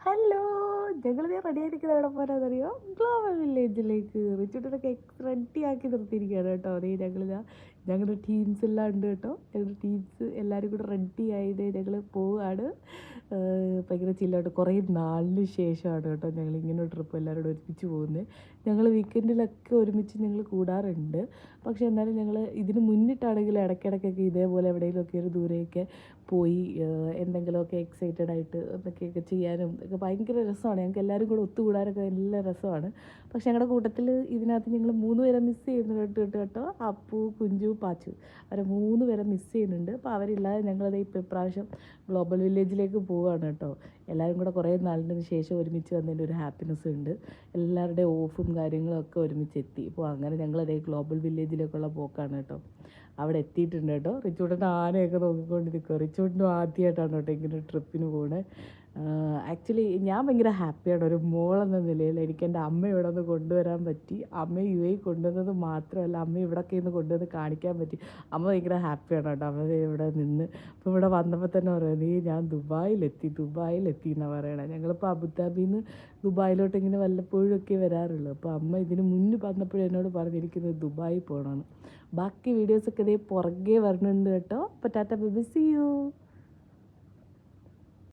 Hello ഞങ്ങൾ ഞാൻ ready ആയിരിക്കുന്നത് എവിടെ പോരാന്നറിയോ ഗ്ലോബൽ വില്ലേജിലേക്ക് റിച്ചുട്ടനൊക്കെ റെഡി ആക്കി നിർത്തിയിരിക്കുകയാണ് കേട്ടോ. അതേ ഞങ്ങളിതാ ഞങ്ങളുടെ ടീംസ് എല്ലാം ഉണ്ട് കേട്ടോ. ഞങ്ങളുടെ ടീംസ് എല്ലാവരും കൂടെ റെഡി ആയത് ഞങ്ങൾ പോവുകയാണ് ഭയങ്കര ചില്ലായിട്ട് കുറേ നാളിന് ശേഷമാണ് കേട്ടോ ഞങ്ങൾ ഇങ്ങനെ ട്രിപ്പ് എല്ലാവരും കൂടെ ഒരുമിച്ച് പോകുന്നത്. ഞങ്ങൾ വീക്കെൻഡിലൊക്കെ ഒരുമിച്ച് ഞങ്ങൾ കൂടാറുണ്ട്. പക്ഷേ എന്നാലും ഞങ്ങൾ ഇതിന് മുന്നിട്ടാണെങ്കിൽ ഇടയ്ക്കിടയ്ക്കൊക്കെ ഇതേപോലെ എവിടെയെങ്കിലുമൊക്കെ ഒരു ദൂരെയൊക്കെ പോയി എന്തെങ്കിലുമൊക്കെ എക്സൈറ്റഡ് ആയിട്ട് എന്തൊക്കെയൊക്കെ ചെയ്യാനും ഒക്കെ ഭയങ്കര രസമാണ്. ഞങ്ങൾക്ക് എല്ലാവരും കൂടെ ഒത്തുകൂടാനൊക്കെ നല്ല രസമാണ്. പക്ഷേ ഞങ്ങളുടെ കൂട്ടത്തിൽ ഇതിനകത്ത് ഞങ്ങൾ മൂന്ന് പേരെ മിസ് ചെയ്യുന്നുണ്ട് കേട്ടോ അപ്പു കുഞ്ചു പാച്ചു. അവരെ മൂന്ന് പേരെ മിസ് ചെയ്യുന്നുണ്ട്. അപ്പോൾ അവരില്ലാതെ ഞങ്ങളത് ഇപ്പോൾ ഇപ്രാവശ്യം ഗ്ലോബൽ വില്ലേജിലേക്ക് പോവുകയാണ് കേട്ടോ. എല്ലാവരും കൂടെ കുറേ നാളിന് ശേഷം ഒരുമിച്ച് വന്നതിന്റെ ഒരു ഹാപ്പിനെസ് ഉണ്ട്. എല്ലാവരുടെയും ഓഫും കാര്യങ്ങളും ഒക്കെ ഒരുമിച്ച് എത്തി. ഇപ്പോൾ അങ്ങനെ ഞങ്ങൾ ഞങ്ങളതേ ഗ്ലോബൽ വില്ലേജിലേക്കുള്ള പോക്കാണ് കേട്ടോ. അവിടെ എത്തിയിട്ടുണ്ട് കേട്ടോ. റിച്ചൂട്ടന്റെ ആനയൊക്കെ നോക്കിക്കൊണ്ടിരിക്കുക റിച്ചൂട്ടിനും ആദ്യമായിട്ടാണ് കേട്ടോ ഇങ്ങനെ ട്രിപ്പിന് പോണേ. ആക്ച്വലി ഞാൻ ഭയങ്കര ഹാപ്പിയാണ് ഒരു മോളെന്ന നിലയിൽ എനിക്ക് എന്റെ അമ്മ ഇവിടെ നിന്ന് കൊണ്ടുവരാൻ പറ്റി. അമ്മ യു എ കൊണ്ടുവന്നത് മാത്രമല്ല അമ്മ ഇവിടെയൊക്കെ ഇന്ന് കൊണ്ടുവന്ന് കാണിക്കാൻ പറ്റി. അമ്മ ഭയങ്കര ഹാപ്പിയാണ് കേട്ടോ. അമ്മ ഇവിടെ നിന്ന്. അപ്പോൾ ഇവിടെ വന്നപ്പോൾ തന്നെ പറയുന്നത് ഞാൻ ദുബായിലെത്തി ദുബായിലെത്തി. എന്നാണ് പറയണത് ഞങ്ങളിപ്പോൾ അബുദാബിയിൽ നിന്ന് ദുബായിലോട്ട് ഇങ്ങനെ വല്ലപ്പോഴും ഒക്കെ വരാറുള്ളൂ. അപ്പോൾ അമ്മ ഇതിന് മുന്നേ വന്നപ്പോഴും എന്നോട് പറഞ്ഞിരിക്കുന്നത് ദുബായി പോകണമെന്ന് ബാക്കി വീഡിയോസൊക്കെ ഇതേ പുറകെ വരുന്നുണ്ട് കേട്ടോ. അപ്പോൾ ടാറ്റ ബിബി സി യു